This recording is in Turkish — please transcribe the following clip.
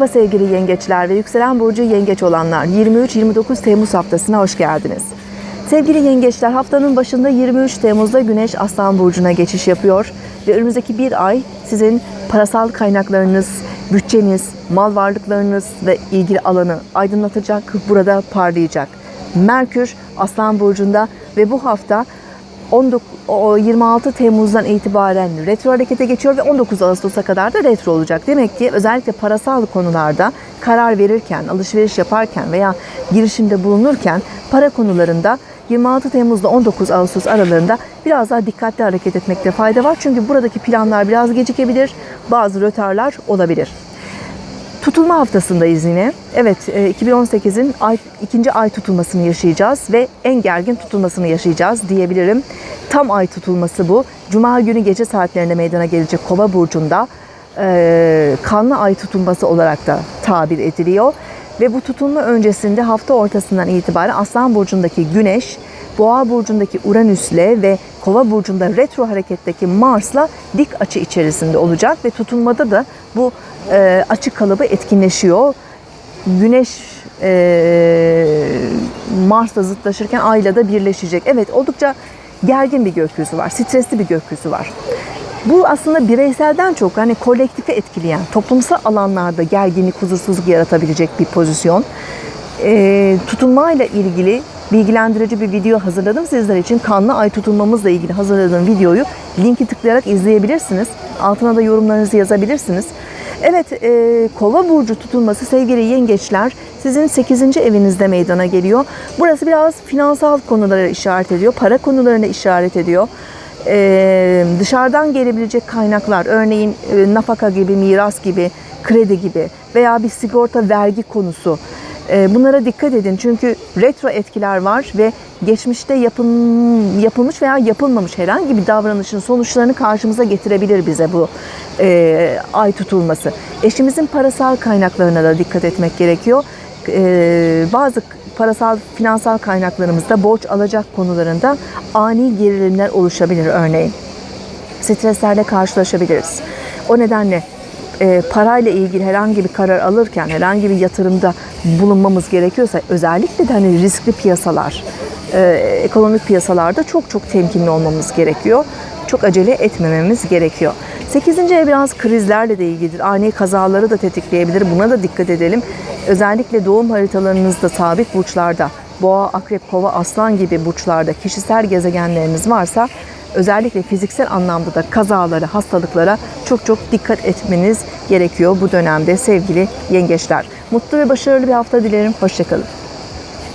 Merhaba sevgili yengeçler ve yükselen burcu yengeç olanlar 23-29 Temmuz haftasına hoş geldiniz. Sevgili yengeçler haftanın başında 23 Temmuz'da Güneş Aslan Burcu'na geçiş yapıyor ve önümüzdeki bir ay sizin parasal kaynaklarınız, bütçeniz, mal varlıklarınız ve ilgili alanı aydınlatacak, burada parlayacak. Merkür Aslan Burcu'nda ve bu hafta 19, o 26 Temmuz'dan itibaren retro harekete geçiyor ve 19 Ağustos'a kadar da retro olacak. Demek ki özellikle parasal konularda karar verirken, alışveriş yaparken veya girişimde bulunurken para konularında 26 Temmuz'da 19 Ağustos aralarında biraz daha dikkatli hareket etmekte fayda var. Çünkü buradaki planlar biraz gecikebilir, bazı rötarlar olabilir. Tutulma haftasındayız yine. Evet, e, 2018'in ay, ikinci ay tutulmasını yaşayacağız ve en gergin tutulmasını yaşayacağız diyebilirim. Tam ay tutulması bu. Cuma günü gece saatlerinde meydana gelecek Kova burcunda e, kanlı ay tutulması olarak da tabir ediliyor. Ve bu tutulma öncesinde hafta ortasından itibaren Aslan burcundaki Güneş, Boğa burcundaki Uranüs'le ve Kova burcunda retro hareketteki Mars'la dik açı içerisinde olacak ve tutulmada da bu e, açı kalıbı etkinleşiyor. Güneş e, Mars'la zıtlaşırken Ay'la da birleşecek. Evet oldukça gergin bir gökyüzü var, stresli bir gökyüzü var. Bu aslında bireyselden çok hani kolektifi etkileyen, toplumsal alanlarda gerginlik, huzursuzluk yaratabilecek bir pozisyon. E, tutulmayla ilgili bilgilendirici bir video hazırladım sizler için. Kanlı ay tutulmamızla ilgili hazırladığım videoyu linki tıklayarak izleyebilirsiniz. Altına da yorumlarınızı yazabilirsiniz. Evet, e, Kova burcu tutulması sevgili yengeçler sizin 8. evinizde meydana geliyor. Burası biraz finansal konulara işaret ediyor, para konularına işaret ediyor. Ee, dışarıdan gelebilecek kaynaklar, örneğin e, nafaka gibi, miras gibi, kredi gibi veya bir sigorta vergi konusu. Ee, bunlara dikkat edin çünkü retro etkiler var ve geçmişte yapım, yapılmış veya yapılmamış herhangi bir davranışın sonuçlarını karşımıza getirebilir bize bu e, ay tutulması. Eşimizin parasal kaynaklarına da dikkat etmek gerekiyor. Ee, bazı parasal, finansal kaynaklarımızda borç alacak konularında ani gerilimler oluşabilir örneğin. Streslerle karşılaşabiliriz. O nedenle e, parayla ilgili herhangi bir karar alırken, herhangi bir yatırımda bulunmamız gerekiyorsa özellikle de hani riskli piyasalar, e, ekonomik piyasalarda çok çok temkinli olmamız gerekiyor. Çok acele etmememiz gerekiyor. 8. ev biraz krizlerle de ilgilidir. Ani kazaları da tetikleyebilir. Buna da dikkat edelim. Özellikle doğum haritalarınızda sabit burçlarda, boğa, akrep, kova, aslan gibi burçlarda kişisel gezegenleriniz varsa özellikle fiziksel anlamda da kazalara, hastalıklara çok çok dikkat etmeniz gerekiyor bu dönemde sevgili yengeçler. Mutlu ve başarılı bir hafta dilerim. Hoşçakalın.